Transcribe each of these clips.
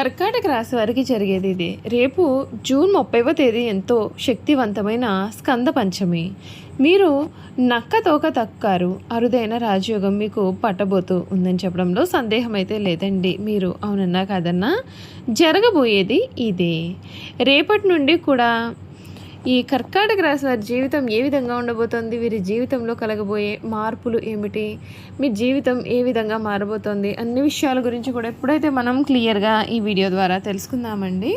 కర్కాటక రాశి వారికి జరిగేది ఇది. రేపు జూన్ ముప్పైవ తేదీ ఎంతో శక్తివంతమైన స్కంద పంచమి. మీరు నక్క తోక తక్కారు అరుదైన రాజయోగం మీకు పట్టబోతూ ఉందని చెప్పడంలో సందేహం అయితే లేదండి. మీరు అవునన్నా కాదన్నా జరగబోయేది ఇదే. రేపటి నుండి కూడా ఈ కర్కాటక రాశి వారి జీవితం ఏ విధంగా ఉండబోతోంది? వీరి జీవితంలో కలగబోయే మార్పులు ఏమిటి? మీ జీవితం ఏ విధంగా మారబోతోంది? అన్ని విషయాల గురించి కూడా ఎప్పుడైతే మనం క్లియర్గా ఈ వీడియో ద్వారా తెలుసుకుందామండి.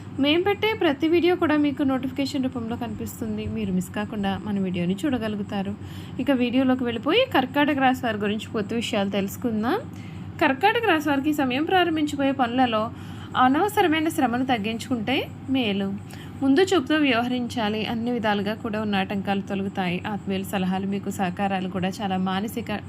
మేము పెట్టే ప్రతి వీడియో కూడా మీకు నోటిఫికేషన్ రూపంలో కనిపిస్తుంది. మీరు మిస్ కాకుండా మన వీడియోని చూడగలుగుతారు. ఇక వీడియోలోకి వెళ్ళిపోయి కర్కాటక రాశి వారి గురించి కొత్త విషయాలు తెలుసుకుందాం. కర్కాటక రాశి వారికి సమయం ప్రారంభించిపోయే పనులలో అనవసరమైన శ్రమను తగ్గించుకుంటే మేలు. ముందు చూపుతో వ్యవహరించాలి. అన్ని విధాలుగా కూడా ఉన్న ఆటంకాలు తొలగుతాయి. ఆత్మీయుల సలహాలు మీకు సహకారాలు కూడా చాలా మానసిక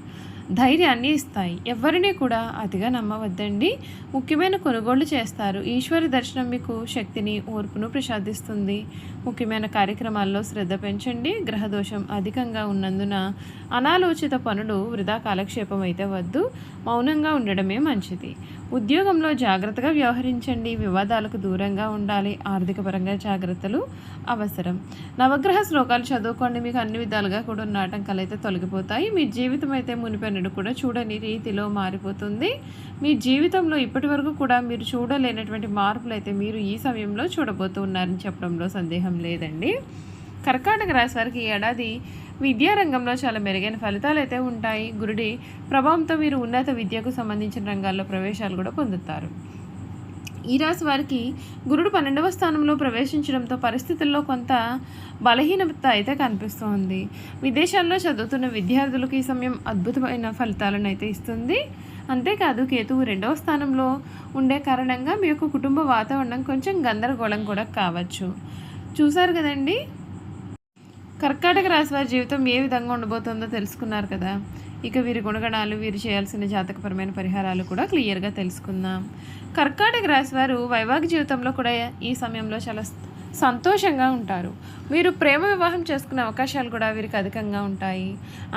ధైర్యాన్ని ఇస్తాయి. ఎవరిని కూడా అతిగా నమ్మవద్దండి. ముఖ్యమైన కొనుగోళ్ళు చేస్తారు. ఈశ్వరి దర్శనం మీకు శక్తిని ఓర్పును ప్రసాదిస్తుంది. ముఖ్యమైన కార్యక్రమాల్లో శ్రద్ధ పెంచండి. గ్రహదోషం అధికంగా ఉన్నందున అనాలోచిత పనులు వృధా కాలక్షేపం అయితే వద్దు. మౌనంగా ఉండడమే మంచిది. ఉద్యోగంలో జాగ్రత్తగా వ్యవహరించండి. వివాదాలకు దూరంగా ఉండాలి. ఆర్థిక పరంగా జాగ్రత్తలు అవసరం. నవగ్రహ శ్లోకాలు చదువుకోండి. మీకు అన్ని విధాలుగా కూడా ఉన్న ఆటంకాలు అయితే తొలగిపోతాయి. మీ జీవితం అయితే మునిపెన్నడు కూడా చూడని రీతిలో మారిపోతుంది. మీ జీవితంలో ఇప్పటి వరకు కూడా మీరు చూడలేనటువంటి మార్పులు అయితే మీరు ఈ సమయంలో చూడబోతున్నారని చెప్పడంలో సందేహం లేదండి. కర్కాటక రాశి వారికి ఈ ఏడాది విద్యారంగంలో చాలా మెరుగైన ఫలితాలు అయితే ఉంటాయి. గురుడి ప్రభావంతో మీరు ఉన్నత విద్యకు సంబంధించిన రంగాల్లో ప్రవేశాలు కూడా పొందుతారు. ఈ రాశి వారికి గురుడు పన్నెండవ స్థానంలో ప్రవేశించడంతో పరిస్థితుల్లో కొంత బలహీనత అయితే కనిపిస్తోంది. విదేశాల్లో చదువుతున్న విద్యార్థులకు ఈ సమయం అద్భుతమైన ఫలితాలను అయితే ఇస్తుంది. అంతేకాదు కేతువు రెండవ స్థానంలో ఉండే కారణంగా మీ యొక్క కుటుంబ వాతావరణం కొంచెం గందరగోళం కూడా కావచ్చు. చూసారు కదండి? కర్కాటక రాశి వారి జీవితం ఏ విధంగా ఉండబోతుందో తెలుసుకున్నారు కదా. ఇక వీరి గుణగణాలు వీరు చేయాల్సిన జాతకపరమైన పరిహారాలు కూడా క్లియర్గా తెలుసుకుందాం. కర్కాటక రాశి వారు వైవాహిక జీవితంలో కూడా ఈ సమయంలో చాలా సంతోషంగా ఉంటారు. వీరు ప్రేమ వివాహం చేసుకునే అవకాశాలు కూడా వీరికి అధికంగా ఉంటాయి.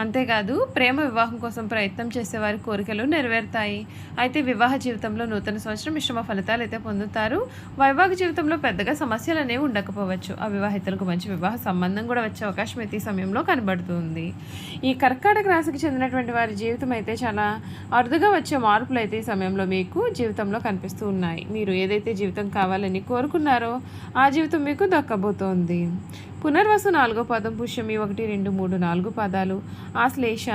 అంతేకాదు ప్రేమ వివాహం కోసం ప్రయత్నం చేసే వారి కోరికలు నెరవేరుతాయి. అయితే వివాహ జీవితంలో నూతన సంవత్సరం మిశ్రమ ఫలితాలు అయితే పొందుతారు. వైవాహిక జీవితంలో పెద్దగా సమస్యలు అనేవి ఉండకపోవచ్చు. అవివాహితులకు మంచి వివాహ సంబంధం కూడా వచ్చే అవకాశం అయితే ఈ సమయంలో కనబడుతుంది. ఈ కర్కాటక రాశికి చెందినటువంటి వారి జీవితం అయితే చాలా అరుదుగా వచ్చే మార్పులు అయితే ఈ సమయంలో మీకు జీవితంలో కనిపిస్తూ ఉన్నాయి. మీరు ఏదైతే జీవితం కావాలని కోరుకున్నారో ఆ జీవితం మీకు దక్కబోతోంది. పునర్వసు నాలుగో పదం పుష్యమి ఒకటి రెండు మూడు నాలుగు పదాలు. ఆశ్లేష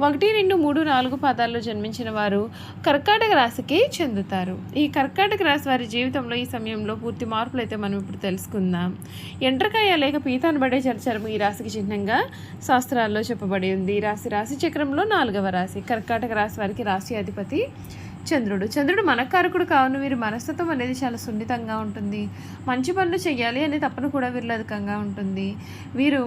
ఒకటి రెండు మూడు నాలుగు పదాల్లో జన్మించిన వారు కర్కాటక రాశికి చెందుతారు. ఈ కర్కాటక రాశి వారి జీవితంలో ఈ సమయంలో పూర్తి మార్పులు అయితే మనం ఇప్పుడు తెలుసుకుందాం. ఎండ్రకాయ లేక పీతాను పడే చర్చరము ఈ రాశికి చిహ్నంగా శాస్త్రాల్లో చెప్పబడి ఉంది. ఈ రాశి రాశి చక్రంలో నాలుగవ రాశి. కర్కాటక రాశి వారికి రాశి అధిపతి చంద్రుడు. చంద్రుడు మనకారకుడు కావున వీరి మనస్తత్వం అనేది చాలా సున్నితంగా ఉంటుంది. మంచి పనులు చేయాలి అనే తప్పన కూడా వీరిలో అధికంగా ఉంటుంది. వీరు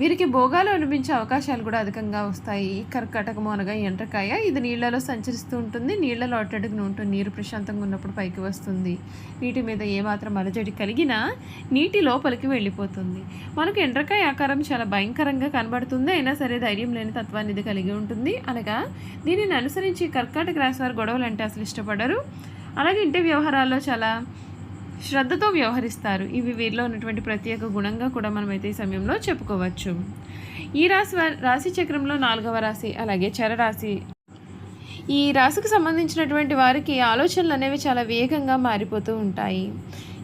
వీరికి భోగాలు అనిపించే అవకాశాలు కూడా అధికంగా వస్తాయి. కర్కాటక మొనగ అనగా ఎండ్రకాయ. ఇది నీళ్ళలో సంచరిస్తూ ఉంటుంది. నీళ్ళలో అట్టడుగును ఉంటుంది నీరు ప్రశాంతంగా ఉన్నప్పుడు పైకి వస్తుంది. నీటి మీద ఏమాత్రం అలజడి కలిగినా నీటి లోపలికి వెళ్ళిపోతుంది. మనకు ఎండ్రకాయ ఆకారం చాలా భయంకరంగా కనబడుతుంది. అయినా సరే ధైర్యం లేని తత్వాన్ని ఇది కలిగి ఉంటుంది. అనగా దీనిని అనుసరించి కర్కాటక రాశి వారు గొడవలు అంటే అసలు ఇష్టపడరు. అలాగే ఇంటి వ్యవహారాల్లో చాలా శ్రద్ధతో వ్యవహరిస్తారు. ఇవి వీరిలో ఉన్నటువంటి ప్రత్యేక గుణంగా కూడా మనమైతే ఈ సమయంలో చెప్పుకోవచ్చు. ఈ రాశి వారి రాశి చక్రంలో నాలుగవ రాశి అలాగే చరరాశి. ఈ రాశికి సంబంధించినటువంటి వారికి ఆలోచనలు అనేవి చాలా వేగంగా మారిపోతూ ఉంటాయి.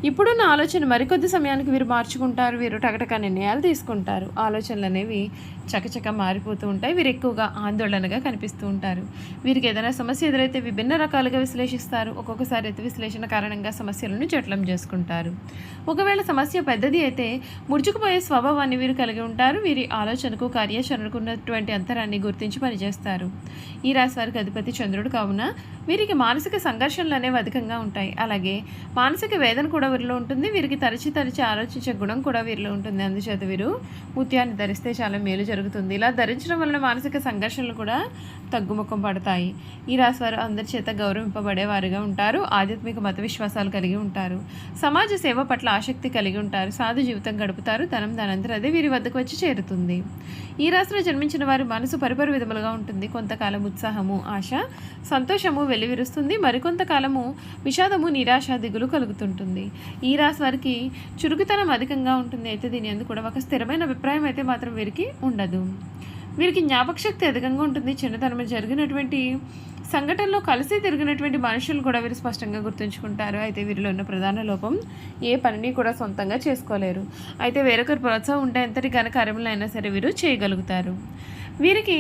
ఇప్పుడున్న ఆలోచన మరికొద్ది సమయానికి వీరు మార్చుకుంటారు వీరు టకటక నిర్ణయాలు తీసుకుంటారు. ఆలోచనలు అనేవి చకచక మారిపోతూ ఉంటాయి వీరు ఎక్కువగా ఆందోళనగా కనిపిస్తూ ఉంటారు. వీరికి ఏదైనా సమస్య ఎదురైతే విభిన్న రకాలుగా విశ్లేషిస్తారు. ఒక్కొక్కసారి అయితే విశ్లేషణ కారణంగా సమస్యలను జట్లం చేసుకుంటారు. ఒకవేళ సమస్య పెద్దది అయితే ముడుచుకుపోయే స్వభావాన్ని వీరు కలిగి ఉంటారు. వీరి ఆలోచనకు కార్యాచరణకు ఉన్నటువంటి అంతరాన్ని గుర్తించి పనిచేస్తారు. ఈ రాశి వారికి అధిపతి చంద్రుడు కావున వీరికి మానసిక సంఘర్షణలు అనేవి అధికంగా ఉంటాయి. అలాగే మానసిక వేదన కూడా వీరిలో ఉంటుంది. వీరికి తరచి తరచి ఆలోచించే గుణం కూడా వీరిలో ఉంటుంది. అందుచేత వీరు ముత్యాన్ని ధరిస్తే చాలా మేలు జరుగుతుంది. ఇలా ధరించడం వలన మానసిక సంఘర్షణలు కూడా తగ్గుముఖం పడతాయి. ఈ రాశి వారు అందరి చేత గౌరవింపబడేవారుగా ఉంటారు. ఆధ్యాత్మిక మత విశ్వాసాలు కలిగి ఉంటారు. సమాజ సేవ పట్ల ఆసక్తి కలిగి ఉంటారు. సాధు జీవితం గడుపుతారు. ధనం దానంతరం అదే వీరి వద్దకు వచ్చి చేరుతుంది. ఈ రాశిలో జన్మించిన వారి మనసు పరిపరి విధములుగా ఉంటుంది. కొంతకాలం ఉత్సాహము ఆశ సంతోషము వెలివిరుస్తుంది. మరికొంతకాలము విషాదము నిరాశ దిగులు కలుగుతుంటుంది. ఈ రాశి వారికి చురుకుతనం అధికంగా ఉంటుంది అయితే దీని అందు కూడా ఒక స్థిరమైన అభిప్రాయం అయితే మాత్రం వీరికి ఉండదు. వీరికి జ్ఞాపకశక్తి అధికంగా ఉంటుంది. చిన్నతనంలో జరిగినటువంటి సంఘటనలో కలిసి తిరిగినటువంటి మనుషులు కూడా వీరు స్పష్టంగా గుర్తుంచుకుంటారు. అయితే వీరిలో ఉన్న ప్రధాన లోపం ఏ పనిని కూడా సొంతంగా చేసుకోలేరు. అయితే వేరొకరు ప్రోత్సాహం ఉంటే ఎంతటి ఘన కార్యములైనా సరే వీరు చేయగలుగుతారు. వీరికి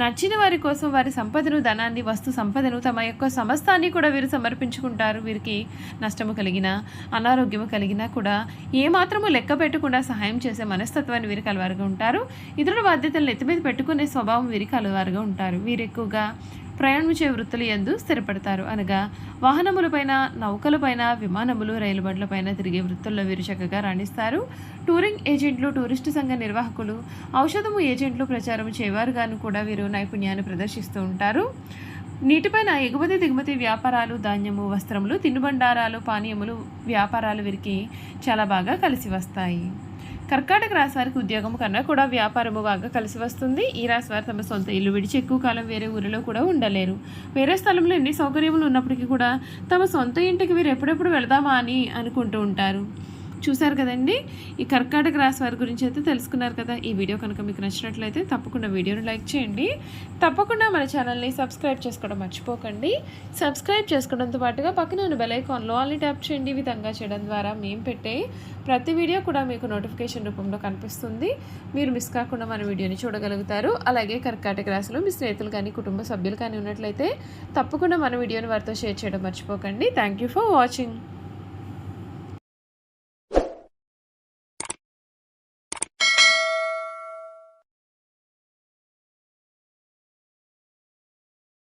నచ్చిన వారి కోసం వారి సంపదను ధనాన్ని వస్తు సంపదను తమ యొక్క సమస్తాన్ని కూడా వీరు సమర్పించుకుంటారు. వీరికి నష్టము కలిగిన అనారోగ్యము కలిగినా కూడా ఏమాత్రము లెక్క పెట్టకుండా సహాయం చేసే మనస్తత్వాన్ని వీరికి అలవారుగా ఉంటారు. ఇతరుల బాధ్యతలను ఎత్తి మీద పెట్టుకునే స్వభావం వీరికి అలవారుగా ఉంటారు. వీరు ఎక్కువగా ప్రయాణించే వృత్తులు ఎందు స్థిరపడతారు. అనగా వాహనములపైన నౌకలపైన విమానములు రైలు బండ్లపైన తిరిగే వృత్తుల్లో వీరు చక్కగా రాణిస్తారు. టూరింగ్ ఏజెంట్లు టూరిస్టు సంఘ నిర్వాహకులు ఔషధము ఏజెంట్లు ప్రచారం చేయవారుగాను కూడా వీరు నైపుణ్యాన్ని ప్రదర్శిస్తూ ఉంటారు. నీటిపైన ఎగుమతి దిగుమతి వ్యాపారాలు ధాన్యము వస్త్రములు తినుబండారాలు పానీయములు వ్యాపారాలు వీరికి చాలా బాగా కలిసి వస్తాయి. కర్కాటక రాశి వారికి ఉద్యోగం కన్నా కూడా వ్యాపారము బాగా కలిసి వస్తుంది. ఈ రాశి వారు తమ సొంత ఇల్లు విడిచి ఎక్కువ కాలం వేరే ఊరిలో కూడా ఉండలేరు. వేరే స్థలంలో ఎన్ని సౌకర్యములు ఉన్నప్పటికీ కూడా తమ సొంత ఇంటికి వీరు ఎప్పుడెప్పుడు వెళదామా అని అనుకుంటూ ఉంటారు. చూశారు కదండి. ఈ కర్కాటక రాశి వారి గురించి అయితే తెలుసుకున్నారు కదా. ఈ వీడియో కనుక మీకు నచ్చినట్లయితే తప్పకుండా వీడియోని లైక్ చేయండి. తప్పకుండా మన ఛానల్ని సబ్స్క్రైబ్ చేసుకోవడం మర్చిపోకండి. సబ్స్క్రైబ్ చేసుకోవడంతో పాటుగా పక్కన ఉన్న బెల్ ఐకాన్లో అన్ని ట్యాప్ చేయండి. ఈ విధంగా చేయడం ద్వారా మేము పెట్టే ప్రతి వీడియో కూడా మీకు నోటిఫికేషన్ రూపంలో కనిపిస్తుంది. మీరు మిస్ కాకుండా మన వీడియోని చూడగలుగుతారు. అలాగే కర్కాటక రాశిలో మీ స్నేహితులు కానీ కుటుంబ సభ్యులు కానీ ఉన్నట్లయితే తప్పకుండా మన వీడియోని వారితో షేర్ చేయడం మర్చిపోకండి. Thank you for watching.